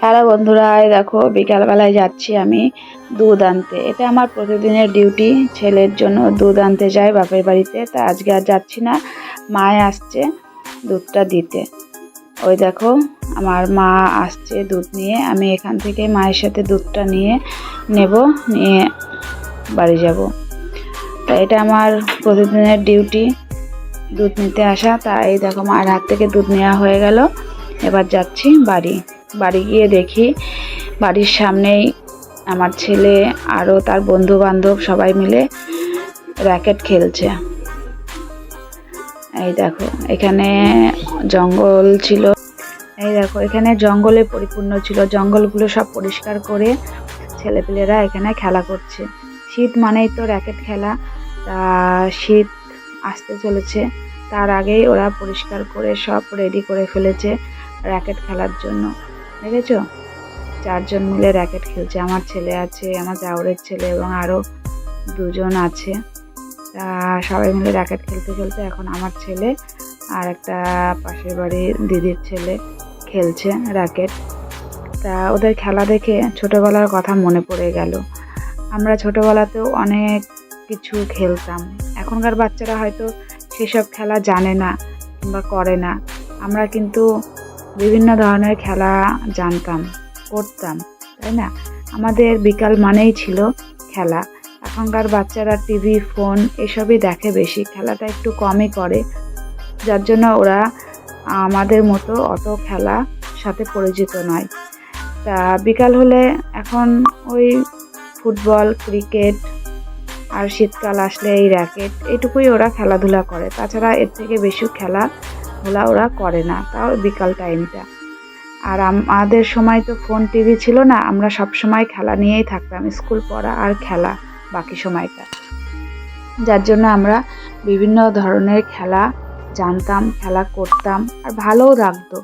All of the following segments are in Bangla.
হ্যালো বন্ধুরা, এই দেখো বিকালবেলায় যাচ্ছি আমি দুধ আনতে। এটা আমার প্রতিদিনের ডিউটি ছেলের জন্য দুধ আনতে যাই বাপের বাড়িতে। তা আজকে আর যাচ্ছি না, মায় আসছে দুধটা দিতে। ওই দেখো, আমার মা আসছে দুধ নিয়ে, আমি এখান থেকে মায়ের সাথে দুধটা নিয়ে নেব, নিয়ে বাড়ি যাব। তা এটা আমার প্রতিদিনের ডিউটি দুধ নিতে আসা। তাই দেখো, মায়ের হাত থেকে দুধ নেওয়া হয়ে গেল। এবার যাচ্ছি বাড়ি। বাড়ি গিয়ে দেখি বাড়ির সামনেই আমার ছেলে আরও তার বন্ধু বান্ধব সবাই মিলে র্যাকেট খেলছে। এই দেখো, এখানে জঙ্গল ছিল। এই দেখো, এখানে জঙ্গলে পরিপূর্ণ ছিল। জঙ্গলগুলো সব পরিষ্কার করে ছেলেপেলেরা এখানে খেলা করছে। শীত মানেই তো র্যাকেট খেলা। তা শীত আসতে চলেছে। তার আগেই ওরা পরিষ্কার করে সব রেডি করে ফেলেছে র্যাকেট খেলার জন্য। দেখেছ? চারজন মিলে র্যাকেট খেলছে। আমার ছেলে আছে, আমার জাউরের ছেলে এবং আরও দুজন আছে। তা সবাই মিলে র্যাকেট খেলতে খেলতে এখন আমার ছেলে আর একটা পাশের বাড়ির দিদির ছেলে খেলছে র্যাকেট তা ওদের খেলা দেখে ছোটোবেলার কথা মনে পড়ে গেল। আমরা ছোটোবেলাতেও অনেক কিছু খেলতাম। এখনকার বাচ্চারা হয়তো সেসব খেলা জানে না কিংবা করে না। আমরা কিন্তু বিভিন্ন ধরনের খেলা জানতাম, করতাম, তাই না? আমাদের বিকাল মানেই ছিল খেলা। এখনকার বাচ্চারা টিভি, ফোন এসবই দেখে বেশি, খেলাটা একটু কমই করে। যার জন্য ওরা আমাদের মতো অত খেলা সাথে পরিচিত নয়। তা বিকাল হলে এখন ওই ফুটবল, ক্রিকেট আর শীতকাল আসলে এই র্যাকেট এইটুকুই ওরা খেলাধুলা করে। তাছাড়া এর থেকে বেশি খেলাধুলা ওরা করে না, তাও বিকাল টাইমটা আর আমাদের সময় তো ফোন টিভি ছিল না, আমরা সব সময় খেলা নিয়েই থাকতাম স্কুল পড়া আর খেলা বাকি সময়টা। যার জন্য আমরা বিভিন্ন ধরনের খেলা জানতাম, খেলা করতাম, আর ভালোও লাগতো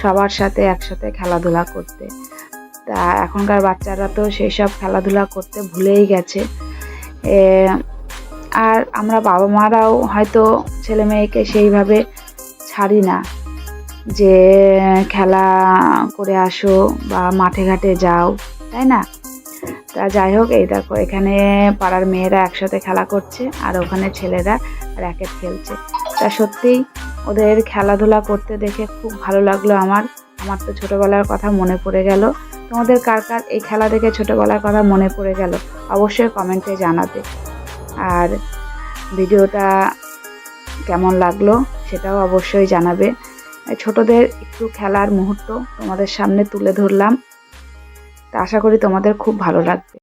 সবার সাথে একসাথে খেলাধুলা করতে। তা এখনকার বাচ্চারা তো সেই সব খেলাধুলা করতে ভুলেই গেছে। আর আমরা বাবা মারাও হয়তো ছেলে মেয়েকে সেইভাবে ছাড়ি না। যে, খেলা করে আসো বা মাঠে ঘাটে যাও, তাই না? তা যাই হোক, এই দেখো, এখানে পাড়ার মেয়েরা একসাথে খেলা করছে আর ওখানে ছেলেরা র্যাকেট খেলছে। তা সত্যিই ওদের খেলাধুলা করতে দেখে খুব ভালো লাগল আমার। আমার তো ছোটোবেলার কথা মনে পড়ে গেল। তোমাদের কার কার এই খেলা দেখে ছোটোবেলার কথা মনে পড়ে গেল? অবশ্যই কমেন্টে জানাতে আর ভিডিওটা কেমন লাগল? সেটাও অবশ্যই জানাবে। ছোটদের একটু খেলার মুহূর্ত তোমাদের সামনে তুলে ধরলাম। তা আশা করি তোমাদের খুব ভালো লাগবে।